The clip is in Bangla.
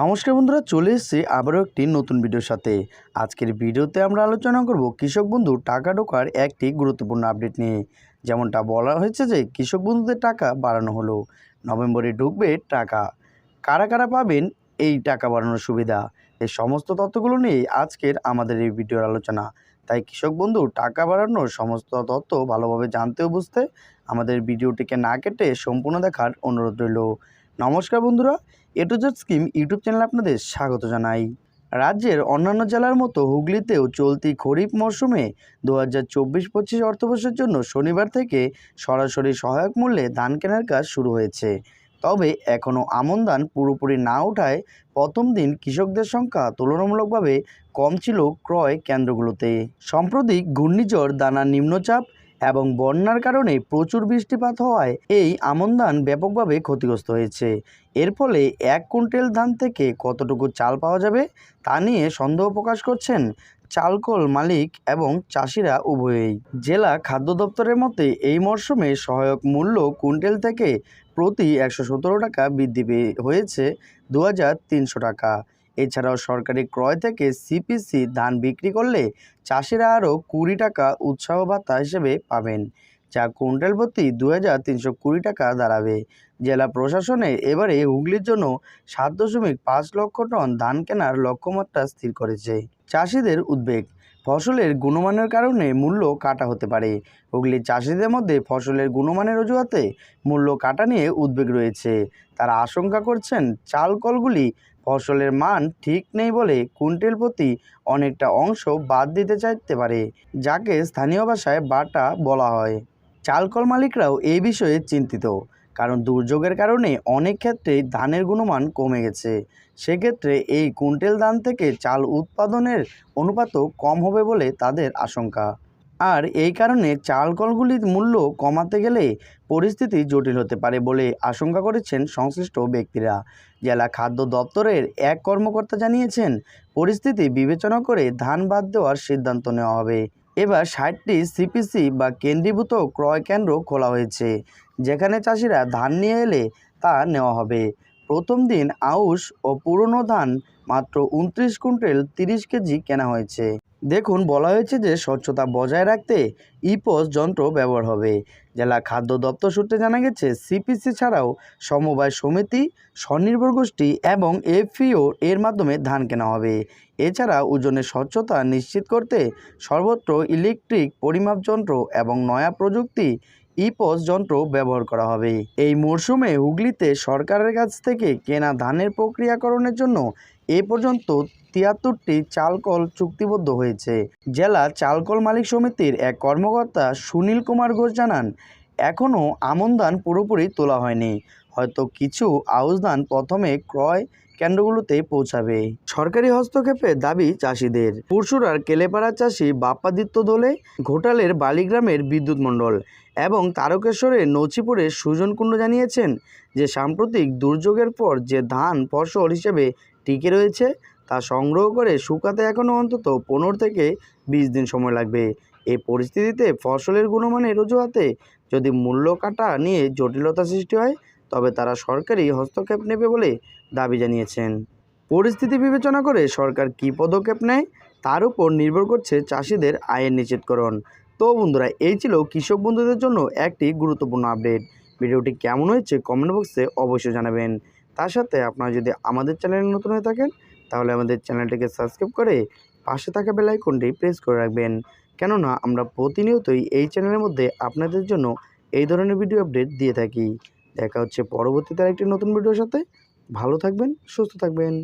নমস্কার বন্ধুরা, চলে এসেছি আবারও একটি নতুন ভিডিওর সাথে। আজকের ভিডিওতে আমরা আলোচনা করব কৃষক বন্ধু টাকা ঢোকার একটি গুরুত্বপূর্ণ আপডেট নিয়ে। যেমনটা বলা হয়েছে যে, কৃষক বন্ধুদের টাকা বাড়ানো হলো। নভেম্বরে ঢুকবে টাকা। কারা কারা পাবেন এই টাকা বাড়ানোর সুবিধা? এই সমস্ত তথ্যগুলো নিয়ে আজকের আমাদের এই ভিডিওর আলোচনা। তাই কৃষক বন্ধু টাকা বাড়ানোর সমস্ত তথ্য ভালোভাবে জানতে বুঝতে আমাদের ভিডিওটিকে না কেটে সম্পূর্ণ দেখার অনুরোধ রইল। নমস্কার বন্ধুরা এ স্কিম ইউটিউব চ্যানেলে আপনাদের স্বাগত জানাই। রাজ্যের অন্যান্য জেলার মতো হুগলিতেও চলতি খরিফ মরশুমে দু হাজার চব্বিশ পঁচিশ অর্থবর্ষের জন্য শনিবার থেকে সরাসরি সহায়ক মূল্যে ধান কেনার কাজ শুরু হয়েছে। তবে এখনও আমন ধান পুরোপুরি না ওঠায় প্রথম দিন কৃষকদের সংখ্যা তুলনামূলকভাবে কম ছিল ক্রয় কেন্দ্রগুলোতে। সাম্প্রতিক ঘূর্ণিঝড় দানা নিম্নচাপ এবং বন্যার কারণে প্রচুর বৃষ্টিপাত হওয়ায় এই আমন ধান ব্যাপকভাবে ক্ষতিগ্রস্ত হয়েছে। এর ফলে এক কুইন্টাল ধান থেকে কতটুকু চাল পাওয়া যাবে তা নিয়ে সন্দেহ প্রকাশ করছেন চালকল মালিক এবং চাষিরা উভয়েই। জেলা খাদ্য দপ্তরের মতে, এই মরশুমে সহায়ক মূল্য কুইন্টাল থেকে প্রতি একশো সতেরো টাকা বৃদ্ধি হয়েছে দু হাজার তিনশো টাকা। এছাড়াও সরকারি ক্রয় থেকে সিপিসি ধান বিক্রি করলে চাষিরা আরও কুড়ি টাকা উৎসাহ ভাতা হিসেবে পাবেন, যা কুইন্টাল প্রতি দু হাজার তিনশো কুড়ি টাকা দাঁড়াবে। জেলা প্রশাসনে এবারে হুগলির জন্য সাত দশমিক পাঁচ লক্ষ টন ধান কেনার লক্ষ্যমাত্রা স্থির করেছে। চাষিদের উদ্বেগ ফসলের গুণমানের কারণে মূল্য কাটা হতে পারে। হুগলির চাষিদের মধ্যে ফসলের গুণমানের অজুহাতে মূল্য কাটা নিয়ে উদ্বেগ রয়েছে। তারা আশঙ্কা করছেন, চাল কলগুলি ফসলের মান ঠিক নেই বলে কুইন্টাল প্রতি অনেকটা অংশ বাদ দিতে চাইতে পারে, যাকে স্থানীয় ভাষায় বাটা বলা হয়। চালকল মালিকরাও এই বিষয়ে চিন্তিত। কারণ দুর্যোগের কারণে অনেক ক্ষেত্রেই ধানের গুণমান কমে গেছে। সেক্ষেত্রে এই কুইন্টাল ধান থেকে চাল উৎপাদনের অনুপাতও কম হবে বলে তাদের আশঙ্কা। আর এই কারণে চাল কলগুলির মূল্য কমাতে গেলে পরিস্থিতি জটিল হতে পারে বলে আশঙ্কা করেছেন সংশ্লিষ্ট ব্যক্তিরা। জেলা খাদ্য দপ্তরের এক কর্মকর্তা জানিয়েছেন, পরিস্থিতি বিবেচনা করে ধান বাদ দেওয়ার সিদ্ধান্ত নেওয়া হবে। এবার ষাটটি সিপিসি বা কেন্দ্রীভূত ক্রয় কেন্দ্র খোলা হয়েছে, যেখানে চাষিরা ধান নিয়ে এলে তা নেওয়া হবে। প্রথম দিন আউশ ও পুরনো ধান মাত্র উনত্রিশ কুইন্টাল তিরিশ কেজি কেনা হয়েছে। দেখুন, বলা হয়েছে যে স্বচ্ছতা বজায় রাখতে ইপস যন্ত্র ব্যবহার হবে। জেলা খাদ্য দপ্তর সূত্রে জানা গেছে সিপিসি ছাড়াও সমবায় সমিতি, স্বনির্ভর গোষ্ঠী এবং এফপিও এর মাধ্যমে ধান কেনা হবে। এছাড়া ওজনের স্বচ্ছতা নিশ্চিত করতে সর্বত্র ইলেকট্রিক পরিমাপ যন্ত্র এবং নয়া প্রযুক্তি ইপস যন্ত্র ব্যবহার করা হবে। এই মরশুমে হুগলিতে সরকারের কাছ থেকে কেনা ধানের প্রক্রিয়াকরণের জন্য এ পর্যন্ত তিয়াত্তরটি চালকল চুক্তিবদ্ধ হয়েছে। জেলা চালকল মালিক সমিতির এক কর্মকর্তা সুনীল কুমার ঘোষ জানান, এখনও আমন ধান পুরোপুরি তোলা হয়নি। হয়তো কিছু আউশ ধান প্রথমে ক্রয় কেন্দ্রগুলোতে পৌঁছাবে। সরকারি হস্তক্ষেপে দাবি চাষিদের। পুরসুরার কেলেপাড়া চাষি বাপ্পাদিত্য দোলে, ঘোটালের বালিগ্রামের বিদ্যুৎ মণ্ডল এবং তারকেশ্বরের নচিপুরের সুজন কুণ্ডু জানিয়েছেন যে সাম্প্রতিক দুর্যোগের পর যে ধান ফসল হিসেবে টিকে রয়েছে, তা সংগ্রহ করে শুকাতে এখনও অন্তত পনেরো থেকে বিশ দিন সময় লাগবে। এই পরিস্থিতিতে ফসলের গুণমানের অজুহাতে যদি মূল্য কাটা নিয়ে জটিলতা সৃষ্টি হয়, তবে তারা সরকারি হস্তক্ষেপ নেবে বলে দাবি জানিয়েছেন। পরিস্থিতি বিবেচনা করে সরকার কী পদক্ষেপ নেয়, তার উপর নির্ভর করছে চাষিদের আয়ের নিশ্চিতকরণ। তো বন্ধুরা, এই ছিল কৃষক বন্ধুদের জন্য একটি গুরুত্বপূর্ণ আপডেট। ভিডিওটি কেমন হয়েছে কমেন্ট বক্সে অবশ্যই জানাবেন। তার সাথে আপনারা যদি আমাদের চ্যানেলে নতুন হয়ে থাকেন, তাহলে আমাদের চ্যানেলটিকে সাবস্ক্রাইব করে পাশে থাকা বেল আইকনটি প্রেস করে রাখবেন। কেননা আমরা প্রতিনিয়তই এই চ্যানেলের মধ্যে আপনাদের জন্য এই ধরনের ভিডিও আপডেট দিয়ে থাকি। দেখা হচ্ছে পরবর্তীতে একটি নতুন ভিডিওর সাথে। ভালো থাকবেন, সুস্থ থাকবেন।